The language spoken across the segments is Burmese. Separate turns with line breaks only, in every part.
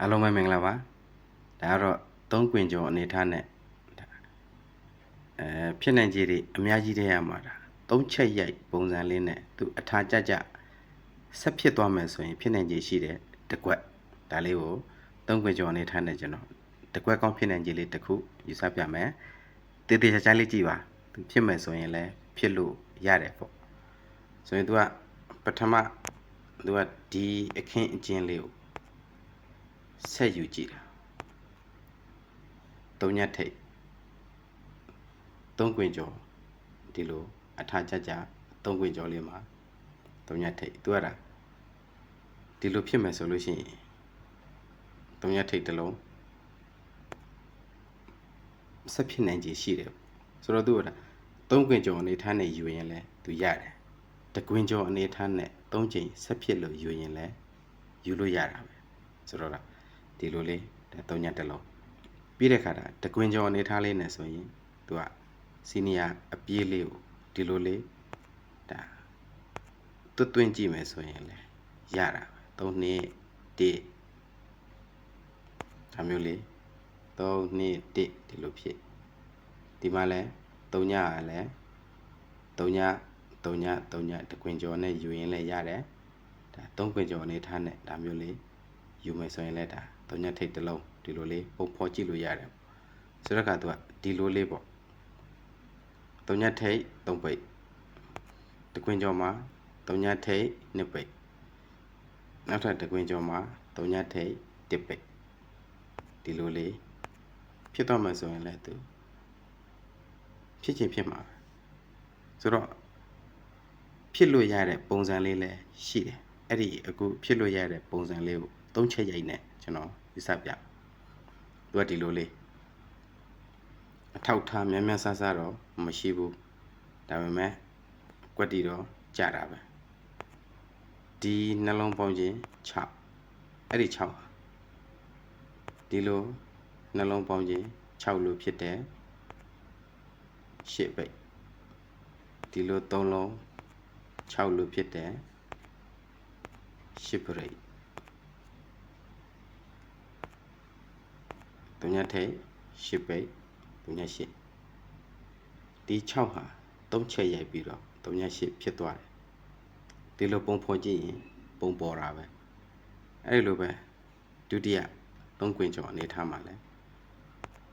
အားလုံးပဲမင်္ဂလာပါဒါကတော့သုံးကွင်ကျော်အနေထားနဲ့ဒါအဲဖြစ်နိုင်ခြေတွေအများကြီးတည်းရမှာဒါသုံးချက်ရိုက်ပုံစံလေးနဲ့သူအထာကြကြဆက်ဖြစ်သွားမယ်ဆိုရင်ဖြစ်နိုင်ခြေရှိတယ်တကွက်ဒါလေးကိုသုံးကွင်ကျော်အနေထားနဲ့ကျွန်တော်တကွက်ကောင်းဖြစ်နိုင်ခြေလေးတစ်ခုယူဆပြမယ်တည်တည်ချာချာလေးကြည့်ပါသူဖြစ်မယ်ဆိုရင်လည်းဖြစ်လို့ရတယ်ပေါ့ဆိုရင် तू ကပထမ तू ကဒီအခင်းအကျင်းလေးကို ဆက်ယူကြည့်တာသုံးညက်ထိတ်သုံးကွင်ကျော်ဒီလိုအထာကြကြသုံးကွင်ကျော်လေးမှာသုံးညက်ထိတ်သူကတာဒီလိုဖြစ်မယ်ဆိုလို့ရှိရင်သုံးညက်ထိတ်တစ်လုံးဆက်ဖြစ်နိုင်ခြေရှိတယ်ဆိုတော့သူကတာသုံးကွင်ကျော်အနေထားနဲ့ယူရင်လည်းသူရတယ်တကွင်ကျော်အနေထားနဲ့သုံးချိန်ဆက်ဖြစ်လို့ယူရင်လည်းယူလို့ရတာပဲဆိုတော့လား ဒီလိုလေးဒါသုံးညက်တစ်လုံးပြီးတဲ့ခါတာတကွင်ကျော်အနေထားလေးနဲ့ဆိုရင်သူကစီနီယာအပြေးလေးကိုဒီလိုလေးဒါတွတ်တွင်းကြည့်မယ်ဆိုရင်လေရတာပဲ3နှစ်1ဒါမျိုးလေး3နှစ်1ဒီလိုဖြစ်ဒီမှာလဲ3ညကလည်း3ည3ည3ညတကွင်ကျော်နဲ့ယူရင်လည်းရတယ်ဒါ3ကွင်ကျော်အနေထားနဲ့ဒါမျိုးလေးယူမယ်ဆိုရင်လည်းဒါ သုံးညက်ထိတ်တစ်လုံးဒီလိုလေးပုံဖော်ကြည့်လို့ရတယ်ဆိုတော့ကသူကဒီလိုလေးပေါ့သုံးညက်ထိတ်သုံးပိတ်တကွင်းကျော်မှာသုံးညက်ထိတ်နှစ်ပိတ်နောက်ထပ်တကွင်းကျော်မှာသုံးညက်ထိတ်တစ်ပိတ်ဒီလိုလေးဖြစ်တော့မှဆိုရင်လည်းသူဖြစ်ချင်းဖြစ်မှာပဲဆိုတော့ဖြစ်လို့ရတဲ့ပုံစံလေးလည်းရှိတယ်အဲ့ဒီအခုဖြစ်လို့ရတဲ့ပုံစံလေးကိုသုံးချက်ရိုက်နဲ့ကျွန်တော် ယူဆပြသူကဒီလိုလေးအထောက်ထားများများဆဆတော့မရှိဘူးဒါပေမဲ့ကွက်တီတော့ကြတာပဲဒီနှလုံးပေါင်းခြင်း6အဲ့ဒီ6ဟာဒီလိုနှလုံးပေါင်းခြင်း6လို့ဖြစ်တယ်8ပိတ်ဒီလို3လုံး6လို့ဖြစ်တယ်8ပရိတ် ဒုညထိတ်8ပိတ်ဒုည8ဒီ6ဟာ3ချက်ရိုက်ပြီးတော့ဒုည8ဖြစ်သွားတယ်ဒီလိုပုံဖော်ကြည့်ရင်ပုံပေါ်တာပဲအဲ့ဒီလိုပဲဒုတိယ3ကွင်ကျော်အနေထားမှာလဲ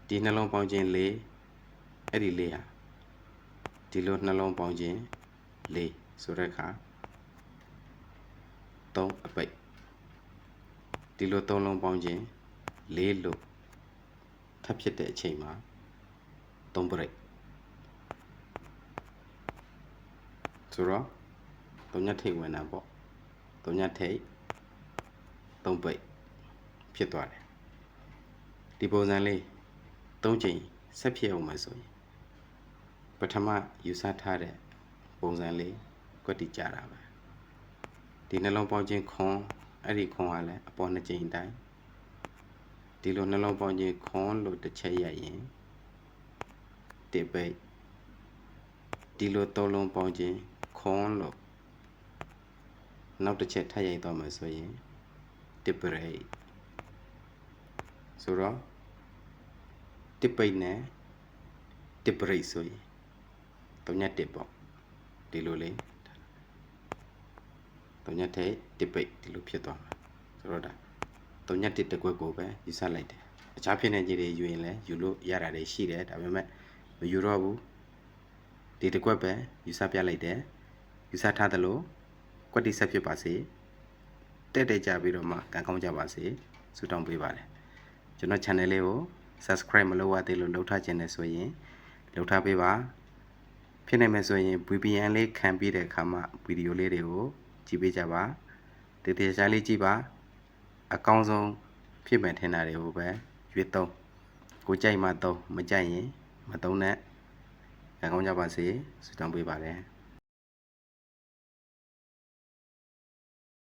ဒီနှလုံးပေါင်းခြင်း၄အဲ့ဒီ၄ဟာဒီလိုနှလုံးပေါင်းခြင်း၄ဆိုတဲ့အခါ3အပိတ်ဒီလို3လုံးပေါင်းခြင်း၄လို့ ထပ်ဖြစ်တဲ့အချိန်မှာ3ပရိတ်ဆိုတော့3ညထိတ်ဝင်တာပေါ့3ညထိတ်3ပိတ်ဖြစ်သွားတယ်ဒီပုံစံလေး3ချိန်ဆက်ဖြစ်အောင်မယ်ဆိုရင်ပထမယူဆထားတဲ့ပုံစံလေးကွက်တီကြတာပဲဒီနှလုံးပေါင်းခြင်းခွန်အဲ့ဒီခွန်ကလည်းအပေါ်နှစ်ကြိမ်တိုင်း ဒီလိုနှလုံးပေါင်းခြင်းခွန်လို့တစ်ချက်ရရင်တစ်ပိတ်ဒီလိုသုံးလုံးပေါင်းခြင်းခွန်လို့နောက်တစ်ချက်ထပ်ရိုက်သွားမယ်ဆိုရင်တစ်ပရိတ်ဆိုတော့တစ်ပိတ်နဲ့တစ်ပရိတ်ဆိုရင်သုံးညက်တစ်ပေါ့ဒီလိုလေးသုံးညက်ထဲတစ်ပိတ်ဒီလိုဖြစ်သွားမှာဆိုတော့ဒါ သုံးညက်တစ်တစ်ကွက်ကိုပဲယူဆလိုက်တယ်အခြားဖြစ်နေကြီးတွေယူရင်လည်းယူလို့ရတာတွေရှိတယ်ဒါပေမဲ့မယူတော့ဘူးဒီတစ်ကွက်ပဲယူဆပြလိုက်တယ်ယူဆထားသလိုကွက်တိဆက်ဖြစ်ပါစေတက်တက်ကြပြီးတော့မှကံကောင်းကြပါစေဆုတောင်းပေးပါတယ်ကျွန်တော် channel လေးကို subscribe မလုပ်ရသေးလို့လုပ်ထားခြင်းနဲ့ဆိုရင်လုပ်ထားပေးပါဖြစ်နိုင်မယ်ဆိုရင် VPN လေးခံပြီးတဲ့အခါမှာဗီဒီယိုလေးတွေကိုကြည့်ပေးကြပါတည်တည်ရှားလေးကြည့်ပါ အကောင်းဆုံးဖြစ်မယ်ထင်တာတွေကိုပဲရွေးသုံးကိုကြိုက်မှသုံးမကြိုက်ရင်မသုံးနဲ့ကံကောင်းကြပါစေဆုတောင်းပေးပါတယ်